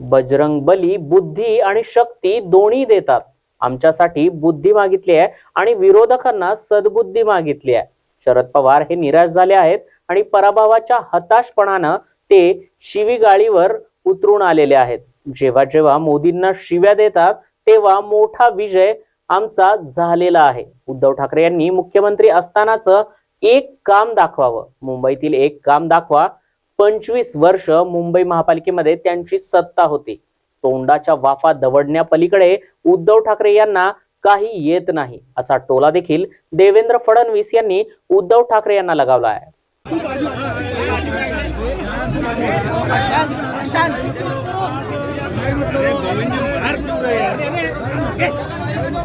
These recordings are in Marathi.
बजरंग बली बुद्धी आणि शक्ती दोन्ही देतात. आमच्यासाठी बुद्धी मागितली आहे आणि विरोधकांना सद्बुद्धी मागितली आहे. शरद पवार हे निराश झाले आहेत आणि पराभवाच्या हताशपणानं ते शिवीगाळीवर उतरून आलेले आहेत. जेव्हा जेव्हा मोदींना शिव्या देतात तेव्हा मोठा विजय आमचा झालेला आहे. उद्धव ठाकरे यांनी मुख्यमंत्री असतानाच एक काम दाखवावं. मुंबईतील एक काम दाखवा. पंचवीस वर्ष मुंबई महापालिकेमध्ये त्यांची सत्ता होती. तोंडाच्या वाफा दवडण्यापलीकडे उद्धव ठाकरे यांना काही येत नाही असा टोला देखील देवेंद्र फडणवीस यांनी उद्धव ठाकरे यांना लगावला आहे.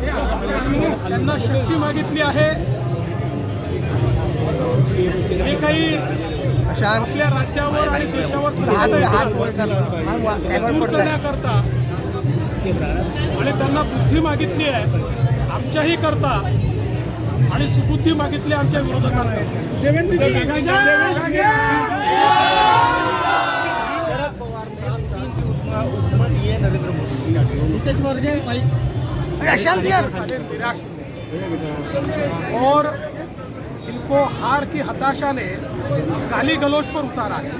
त्यांना शक्ती मागितली आहे हे काही आपल्या राज्यावर आणि देशावर करण्याकरता आणि त्यांना बुद्धी मागितली आहे आमच्याही करता आणि सुबुद्धी मागितली आमच्या विरोधकांना और इनको हार की हताशा ने गाली गलोच पर उतारा है।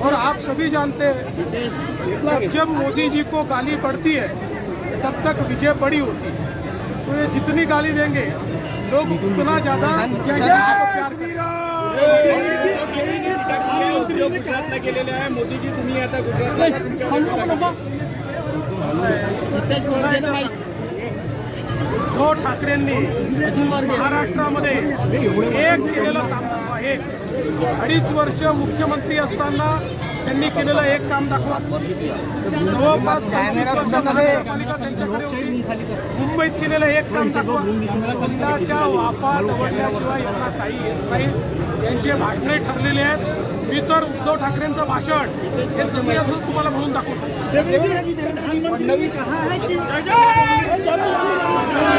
और आप सभी जानते हैं जब जब मोदी जी को गाली पड़ती है तब तक विजय बड़ी होती है। तो ये जितनी गाली देंगे लोग उतना ज़्यादा प्यार गुजरातला गेलेले आहे मोदीजी तुम्ही आता उद्धव ठाकरेंनी महाराष्ट्रामध्ये एक केलेलं काम दाखवा एक अडीच वर्ष मुख्यमंत्री असताना त्यांनी केलेलं एक काम दाखवा जवळपास पंचवीस वर्ष महानगरपालिका त्यांच्याकडे मुंबईत केलेलं एक काम दाखवा तोंडाच्या वाफा दवडल्याशिवाय यांना काही येत नाही यांचे भाषणे ठरलेले आहेत मी तर उद्धव ठाकरेंचं भाषण हे जसे असं तुम्हाला म्हणून दाखवू शकतो